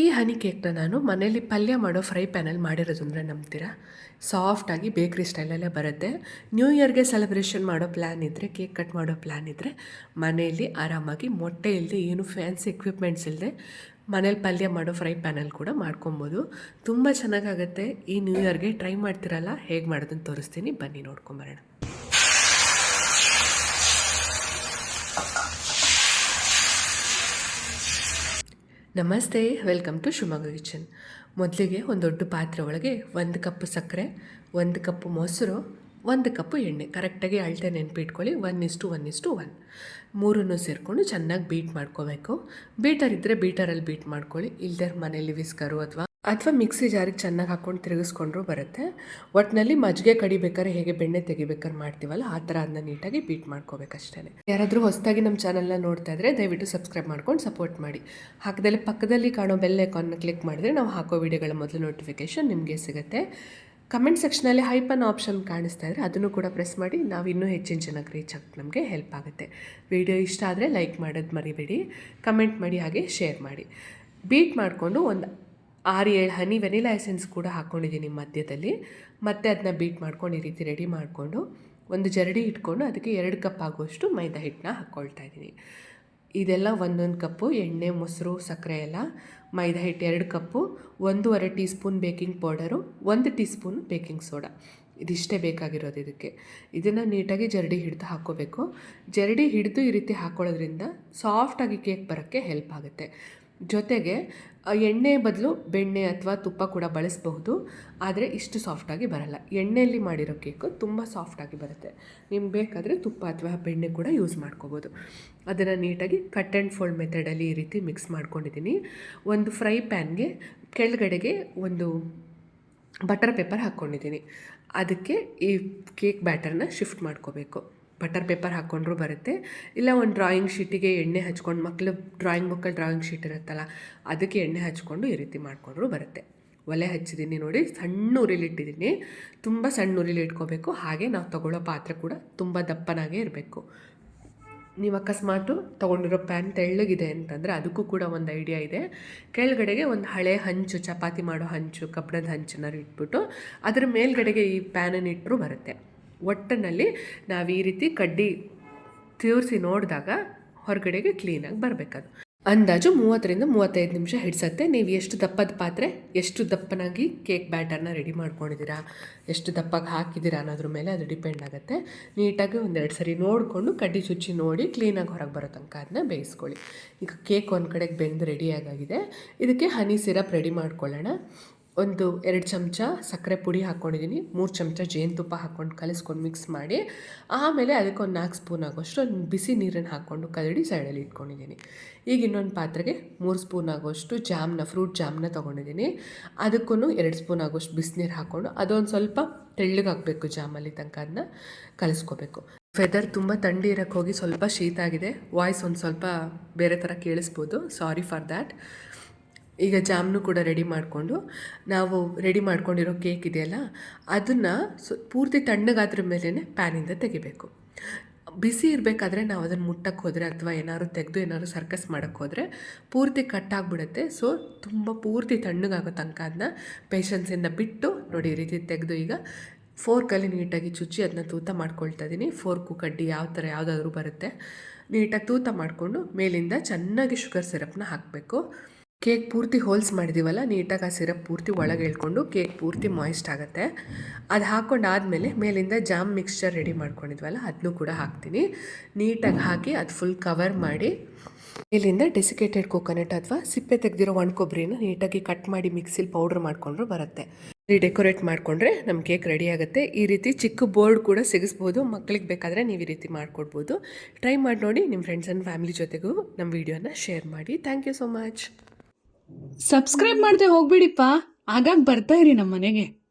ಈ ಹನಿ ಕೇಕ್ನ ನಾನು ಮನೇಲಿ ಪಲ್ಯ ಮಾಡೋ ಫ್ರೈ ಪ್ಯಾನಲ್ಲಿ ಮಾಡಿರೋದು ಅಂದರೆ ನಂಬ್ತೀರಾ? ಸಾಫ್ಟಾಗಿ ಬೇಕ್ರಿ ಸ್ಟೈಲಲ್ಲೇ ಬರುತ್ತೆ. ನ್ಯೂ ಇಯರ್ಗೆ ಸೆಲೆಬ್ರೇಷನ್ ಮಾಡೋ ಪ್ಲ್ಯಾನ್ ಇದ್ದರೆ ಕೇಕ್ ಕಟ್ ಮಾಡೋ ಪ್ಲ್ಯಾನ್ ಇದ್ದರೆ ಮನೆಯಲ್ಲಿ ಆರಾಮಾಗಿ ಮೊಟ್ಟೆ ಇಲ್ಲದೆ ಏನು ಫ್ಯಾನ್ಸಿ ಎಕ್ವಿಪ್ಮೆಂಟ್ಸ್ ಇಲ್ಲದೆ ಮನೇಲಿ ಪಲ್ಯ ಮಾಡೋ ಫ್ರೈ ಪ್ಯಾನಲ್ ಕೂಡ ಮಾಡ್ಕೊಬೋದು. ತುಂಬ ಚೆನ್ನಾಗಾಗುತ್ತೆ. ಈ ನ್ಯೂ ಇಯರ್ಗೆ ಟ್ರೈ ಮಾಡ್ತಿರಲ್ಲ, ಹೇಗೆ ಮಾಡೋದನ್ನು ತೋರಿಸ್ತೀನಿ. ಬನ್ನಿ ನೋಡ್ಕೊಂಬರೋಣ. ನಮಸ್ತೆ, ವೆಲ್ಕಮ್ ಟು ಶಿವಮೊಗ್ಗ ಕಿಚನ್. ಮೊದಲಿಗೆ ಒಂದು ದೊಡ್ಡ ಪಾತ್ರೆ ಒಳಗೆ ಒಂದು ಕಪ್ ಸಕ್ಕರೆ, ಒಂದು ಕಪ್ ಮೊಸರು, ಒಂದು ಕಪ್ಪು ಎಣ್ಣೆ. ಕರೆಕ್ಟಾಗಿ ಅಳತೆ ನೆನಪಿಟ್ಕೊಳ್ಳಿ. One is to one is to one ಮೂರನ್ನು ಸೇರಿಕೊಂಡು ಚೆನ್ನಾಗಿ ಬೀಟ್ ಮಾಡ್ಕೋಬೇಕು. ಬೀಟರ್ ಇದ್ದರೆ ಬೀಟರಲ್ಲಿ ಬೀಟ್ ಮಾಡ್ಕೊಳ್ಳಿ. ಇಲ್ಲದೆ ಮನೇಲಿ ವಿಸ್ಕರು ಅಥವಾ ಅಥವಾ ಮಿಕ್ಸಿ ಜಾರಿಗೆ ಚೆನ್ನಾಗಿ ಹಾಕ್ಕೊಂಡು ತಿರುಗಿಸ್ಕೊಂಡ್ರೂ ಬರುತ್ತೆ. ಒಟ್ಟಿನಲ್ಲಿ ಮಜ್ಜಿಗೆ ಕಡಿಬೇಕಾದ್ರೆ ಹೇಗೆ ಬೆಣ್ಣೆ ತೆಗಿಬೇಕಾದ್ರೆ ಮಾಡ್ತೀವಲ್ಲ, ಆ ಥರ ಅದನ್ನ ನೀಟಾಗಿ ಬೀಟ್ ಮಾಡ್ಕೋಬೇಕಷ್ಟೇ ಯಾರಾದರೂ ಹೊಸದಾಗಿ ನಮ್ಮ ಚಾನಲ್ನ ನೋಡ್ತಾ ಇದ್ರೆ ದಯವಿಟ್ಟು ಸಬ್ಸ್ಕ್ರೈಬ್ ಮಾಡ್ಕೊಂಡು ಸಪೋರ್ಟ್ ಮಾಡಿ. ಹಾಕದಲ್ಲಿ ಪಕ್ಕದಲ್ಲಿ ಕಾಣೋ ಬೆಲ್ ಐಕಾನ್ನ ಕ್ಲಿಕ್ ಮಾಡಿದ್ರೆ ನಾವು ಹಾಕೋ ವಿಡಿಯೋಗಳ ಮೊದಲು ನೋಟಿಫಿಕೇಷನ್ ನಿಮಗೆ ಸಿಗುತ್ತೆ. ಕಮೆಂಟ್ ಸೆಕ್ಷನಲ್ಲಿ ಹೈಪನ್ ಆಪ್ಷನ್ ಕಾಣಿಸ್ತಾ ಇದ್ರೆ ಅದನ್ನು ಕೂಡ ಪ್ರೆಸ್ ಮಾಡಿ, ನಾವು ಇನ್ನೂ ಹೆಚ್ಚಿನ ಜನಕ್ಕೆ ರೀಚ್ ಆಗಿ ನಮಗೆ ಹೆಲ್ಪ್ ಆಗುತ್ತೆ. ವಿಡಿಯೋ ಇಷ್ಟ ಆದರೆ ಲೈಕ್ ಮಾಡೋದು ಮರಿಬೇಡಿ, ಕಮೆಂಟ್ ಮಾಡಿ ಹಾಗೆ ಶೇರ್ ಮಾಡಿ. ಬೀಟ್ ಮಾಡಿಕೊಂಡು ಒಂದು ಆರು ಏಳು ಹನಿ ವೆನಿಲಾ ಎಸೆನ್ಸ್ ಕೂಡ ಹಾಕ್ಕೊಂಡಿದ್ದೀನಿ ಮಧ್ಯದಲ್ಲಿ. ಮತ್ತೆ ಅದನ್ನ ಬೀಟ್ ಮಾಡ್ಕೊಂಡು ಈ ರೀತಿ ರೆಡಿ ಮಾಡಿಕೊಂಡು ಒಂದು ಜರಡಿ ಇಟ್ಕೊಂಡು ಅದಕ್ಕೆ ಎರಡು ಕಪ್ ಆಗುವಷ್ಟು ಮೈದಾ ಹಿಟ್ಟನ್ನ ಹಾಕ್ಕೊಳ್ತಾ ಇದ್ದೀನಿ. ಇದೆಲ್ಲ ಒಂದೊಂದು ಕಪ್ಪು, ಎಣ್ಣೆ, ಮೊಸರು, ಸಕ್ಕರೆ ಎಲ್ಲ. ಮೈದಾ ಹಿಟ್ಟು ಎರಡು ಕಪ್ಪು, ಒಂದೂವರೆ ಟೀ ಸ್ಪೂನ್ ಬೇಕಿಂಗ್ ಪೌಡರು, ಒಂದು ಟೀ ಸ್ಪೂನ್ ಬೇಕಿಂಗ್ ಸೋಡಾ. ಇದಿಷ್ಟೇ ಬೇಕಾಗಿರೋದು ಇದಕ್ಕೆ. ಇದನ್ನು ನೀಟಾಗಿ ಜರಡಿ ಹಿಡಿದು ಹಾಕ್ಕೋಬೇಕು ಜರಡಿ ಹಿಡಿದು ಈ ರೀತಿ ಹಾಕ್ಕೊಳ್ಳೋದ್ರಿಂದ ಸಾಫ್ಟಾಗಿ ಕೇಕ್ ಬರೋಕ್ಕೆ ಹೆಲ್ಪ್ ಆಗುತ್ತೆ. ಜೊತೆಗೆ ಎಣ್ಣೆ ಬದಲು ಬೆಣ್ಣೆ ಅಥವಾ ತುಪ್ಪ ಕೂಡ ಬಳಸಬಹುದು. ಆದರೆ ಇಷ್ಟು ಸಾಫ್ಟಾಗಿ ಬರಲ್ಲ. ಎಣ್ಣೆಯಲ್ಲಿ ಮಾಡಿರೋ ಕೇಕು ತುಂಬ ಸಾಫ್ಟಾಗಿ ಬರುತ್ತೆ. ನಿಮ್ಗೆ ಬೇಕಾದರೆ ತುಪ್ಪ ಅಥವಾ ಬೆಣ್ಣೆ ಕೂಡ ಯೂಸ್ ಮಾಡ್ಕೋಬೋದು. ಅದನ್ನು ನೀಟಾಗಿ ಕಟ್ ಆ್ಯಂಡ್ ಫೋಲ್ಡ್ ಮೆಥಡಲ್ಲಿ ಈ ರೀತಿ ಮಿಕ್ಸ್ ಮಾಡ್ಕೊಂಡಿದ್ದೀನಿ ಒಂದು ಫ್ರೈ ಪ್ಯಾನ್ಗೆ ಕೆಳಗಡೆಗೆ ಒಂದು ಬಟರ್ ಪೇಪರ್ ಹಾಕ್ಕೊಂಡಿದ್ದೀನಿ ಅದಕ್ಕೆ ಈ ಕೇಕ್ ಬ್ಯಾಟರ್ನ ಶಿಫ್ಟ್ ಮಾಡ್ಕೋಬೇಕು. ಬಟರ್ ಪೇಪರ್ ಹಾಕ್ಕೊಂಡ್ರೂ ಬರುತ್ತೆ. ಇಲ್ಲ ಒಂದು ಡ್ರಾಯಿಂಗ್ ಶೀಟಿಗೆ ಎಣ್ಣೆ ಹಚ್ಕೊಂಡು ಮಕ್ಕಳು ಡ್ರಾಯಿಂಗ್ ಬುಕ್ಕಲ್ಲಿ ಡ್ರಾಯಿಂಗ್ ಶೀಟ್ ಇರುತ್ತಲ್ಲ, ಅದಕ್ಕೆ ಎಣ್ಣೆ ಹಚ್ಕೊಂಡು ಈ ರೀತಿ ಮಾಡಿಕೊಂಡ್ರೂ ಬರುತ್ತೆ. ಒಲೆ ಹಚ್ಚಿದ್ದೀನಿ ನೋಡಿ, ಸಣ್ಣ ಉರಿಲಿ ಇಟ್ಟಿದ್ದೀನಿ ತುಂಬ ಸಣ್ಣ ಉರಿಲಿ ಇಟ್ಕೋಬೇಕು. ಹಾಗೆ ನಾವು ತಗೊಳ್ಳೋ ಪಾತ್ರೆ ಕೂಡ ತುಂಬ ದಪ್ಪನಾಗೇ ಇರಬೇಕು. ನೀವು ಅಕಸ್ಮಾತು ತೊಗೊಂಡಿರೋ ಪ್ಯಾನ್ ತೆಳ್ಳಗಿದೆ ಅಂತಂದರೆ ಅದಕ್ಕೂ ಕೂಡ ಒಂದು ಐಡಿಯಾ ಇದೆ. ಕೆಳಗಡೆಗೆ ಒಂದು ಹಳೆ ಹಂಚು, ಚಪಾತಿ ಮಾಡೋ ಹಂಚು, ಕಬ್ಬಣದ ಹಂಚನ್ನ ಇಟ್ಬಿಟ್ಟು ಅದರ ಮೇಲ್ಗಡೆಗೆ ಈ ಪ್ಯಾನನ್ನು ಇಟ್ಟರೂ ಬರುತ್ತೆ. ಒಟ್ಟಿನಲ್ಲಿ ನಾವು ಈ ರೀತಿ ಕಡ್ಡಿ ತಿರ್ಸಿ ನೋಡಿದಾಗ ಹೊರಗಡೆಗೆ ಕ್ಲೀನಾಗಿ ಬರಬೇಕದು. ಅಂದಾಜು ಮೂವತ್ತರಿಂದ ಮೂವತ್ತೈದು ನಿಮಿಷ ಹಿಡ್ಸತ್ತೆ. ನೀವು ಎಷ್ಟು ದಪ್ಪದ ಪಾತ್ರೆ, ಎಷ್ಟು ದಪ್ಪನಾಗಿ ಕೇಕ್ ಬ್ಯಾಟರ್ನ ರೆಡಿ ಮಾಡ್ಕೊಂಡಿದ್ದೀರಾ, ಎಷ್ಟು ದಪ್ಪಗೆ ಹಾಕಿದ್ದೀರಾ ಅನ್ನೋದ್ರ ಮೇಲೆ ಅದು ಡಿಪೆಂಡ್ ಆಗುತ್ತೆ. ನೀಟಾಗಿ ಒಂದೆರಡು ಸರಿ ನೋಡಿಕೊಂಡು ಕಡ್ಡಿ ಚುಚ್ಚಿ ನೋಡಿ ಕ್ಲೀನಾಗಿ ಹೊರಗೆ ಬರೋ ತನಕ ಅದನ್ನ ಬೇಯಿಸ್ಕೊಳ್ಳಿ. ಈಗ ಕೇಕ್ ಒಂದು ಕಡೆಗೆ ಬೆಂದು ರೆಡಿಯಾಗಿದೆ ಇದಕ್ಕೆ ಹನಿ ಸಿರಪ್ ರೆಡಿ ಮಾಡ್ಕೊಳ್ಳೋಣ. ಒಂದು ಎರಡು ಚಮಚ ಸಕ್ಕರೆ ಪುಡಿ ಹಾಕ್ಕೊಂಡಿದ್ದೀನಿ ಮೂರು ಚಮಚ ಜೇನುತುಪ್ಪ ಹಾಕ್ಕೊಂಡು ಕಲಿಸ್ಕೊಂಡು ಮಿಕ್ಸ್ ಮಾಡಿ, ಆಮೇಲೆ ಅದಕ್ಕೆ ಒಂದು ನಾಲ್ಕು ಸ್ಪೂನ್ ಆಗೋಷ್ಟು ಒಂದು ಬಿಸಿ ನೀರನ್ನು ಹಾಕ್ಕೊಂಡು ಕದಡಿ ಸೈಡಲ್ಲಿ ಇಟ್ಕೊಂಡಿದ್ದೀನಿ. ಈಗ ಇನ್ನೊಂದು ಪಾತ್ರೆಗೆ ಮೂರು ಸ್ಪೂನ್ ಆಗೋಷ್ಟು ಜಾಮ್ನ, ಫ್ರೂಟ್ ಜಾಮ್ನ ತೊಗೊಂಡಿದ್ದೀನಿ. ಅದಕ್ಕೂ ಎರಡು ಸ್ಪೂನ್ ಆಗೋಷ್ಟು ಬಿಸಿನೀರು ಹಾಕ್ಕೊಂಡು, ಅದೊಂದು ಸ್ವಲ್ಪ ತೆಳ್ಳಗಾಗಬೇಕು ಜಾಮಲ್ಲಿ ತನಕ ಅದನ್ನ, ಕಲಿಸ್ಕೋಬೇಕು. ವೆದರ್ ತುಂಬ ಥಂಡಿ ಇರೋಕ್ಕೆ ಹೋಗಿ ಸ್ವಲ್ಪ ಶೀತ ಆಗಿದೆ ವಾಯ್ಸ್ ಒಂದು ಸ್ವಲ್ಪ ಬೇರೆ ಥರ ಕೇಳಿಸ್ಬೋದು ಸಾರಿ ಫಾರ್ ದ್ಯಾಟ್ ಈಗ ಜಾಮ್ನು ಕೂಡ ರೆಡಿ ಮಾಡಿಕೊಂಡು ನಾವು ರೆಡಿ ಮಾಡ್ಕೊಂಡಿರೋ ಕೇಕ್ ಇದೆಯಲ್ಲ, ಅದನ್ನು ಪೂರ್ತಿ ತಣ್ಣಗಾದ್ರ ಮೇಲೇ ಪ್ಯಾನಿಂದ ತೆಗಿಬೇಕು. ಬಿಸಿ ಇರಬೇಕಾದ್ರೆ ನಾವು ಅದನ್ನು ಮುಟ್ಟಕ್ಕೆ ಹೋದರೆ ಅಥವಾ ಏನಾದ್ರು ತೆಗೆದು ಏನಾದ್ರು ಸರ್ಕಸ್ ಮಾಡೋಕ್ಕೆ ಹೋದರೆ ಪೂರ್ತಿ ಕಟ್ಟಾಗ್ಬಿಡುತ್ತೆ ಸೊ ತುಂಬ ಪೂರ್ತಿ ತಣ್ಣಗಾಗೋ ತನಕ ಅದನ್ನ ಪೇಷನ್ಸಿಂದ ಬಿಟ್ಟು ನೋಡಿ ಈ ರೀತಿ ತೆಗೆದು ಈಗ ಫೋರ್ಕಲ್ಲಿ ನೀಟಾಗಿ ಚುಚ್ಚಿ ಅದನ್ನ ತೂತ ಮಾಡ್ಕೊಳ್ತಾ ಇದ್ದೀನಿ ಫೋರ್ಕು ಕಡ್ಡಿ ಯಾವ ಥರ ಯಾವುದಾದ್ರೂ ಬರುತ್ತೆ. ನೀಟಾಗಿ ತೂತ ಮಾಡಿಕೊಂಡು ಮೇಲಿಂದ ಚೆನ್ನಾಗಿ ಶುಗರ್ ಸಿರಪ್ನ ಹಾಕಬೇಕು. ಕೇಕ್ ಪೂರ್ತಿ ಹೋಲ್ಸ್ ಮಾಡಿದ್ದೀವಲ್ಲ ನೀಟಾಗಿ ಆ ಸಿರಪ್ ಪೂರ್ತಿ ಒಳಗೆ ಹೇಳ್ಕೊಂಡು ಕೇಕ್ ಪೂರ್ತಿ ಮಾಯಿಸ್ಟ್ ಆಗುತ್ತೆ. ಅದು ಹಾಕ್ಕೊಂಡಾದಮೇಲೆ ಮೇಲಿಂದ ಜಾಮ್ ಮಿಕ್ಸ್ಚರ್ ರೆಡಿ ಮಾಡ್ಕೊಂಡಿದ್ವಲ್ಲ ಅದನ್ನೂ ಕೂಡ ಹಾಕ್ತೀನಿ. ನೀಟಾಗಿ ಹಾಕಿ ಅದು ಫುಲ್ ಕವರ್ ಮಾಡಿ, ಮೇಲಿಂದ ಡೆಸಿಕೇಟೆಡ್ ಕೋಕೋನಟ್ ಅಥವಾ ಸಿಪ್ಪೆ ತೆಗೆದಿರೋ ಒಣ ಕೊಬ್ಬರಿನ ನೀಟಾಗಿ ಕಟ್ ಮಾಡಿ ಮಿಕ್ಸಿಲಿ ಪೌಡ್ರ್ ಮಾಡಿಕೊಂಡ್ರು ಬರುತ್ತೆ. ಡೆಕೋರೇಟ್ ಮಾಡಿಕೊಂಡ್ರೆ ನಮ್ಮ ಕೇಕ್ ರೆಡಿ ಆಗುತ್ತೆ. ಈ ರೀತಿ ಚಿಕ್ಕ ಬೋರ್ಡ್ ಕೂಡ ಸಿಗಿಸ್ಬೋದು. ಮಕ್ಕಳಿಗೆ ಬೇಕಾದರೆ ನೀವು ಈ ರೀತಿ ಮಾಡಿಕೊಡ್ಬೋದು. ಟ್ರೈ ಮಾಡಿ ನೋಡಿ ನಿಮ್ಮ ಫ್ರೆಂಡ್ಸ್ ಆ್ಯಂಡ್ ಫ್ಯಾಮಿಲಿ ಜೊತೆಗೂ ನಮ್ಮ ವೀಡಿಯೋನ ಶೇರ್ ಮಾಡಿ. Thank you so much subscribe ಮಾಡದೆ ಹೋಗ್ಬಿಡಿಪ್ಪ. ಆಗಾಗ ಬರ್ತಾ ಇರಿ ನಮ್ಮ ಮನೆಗೆ.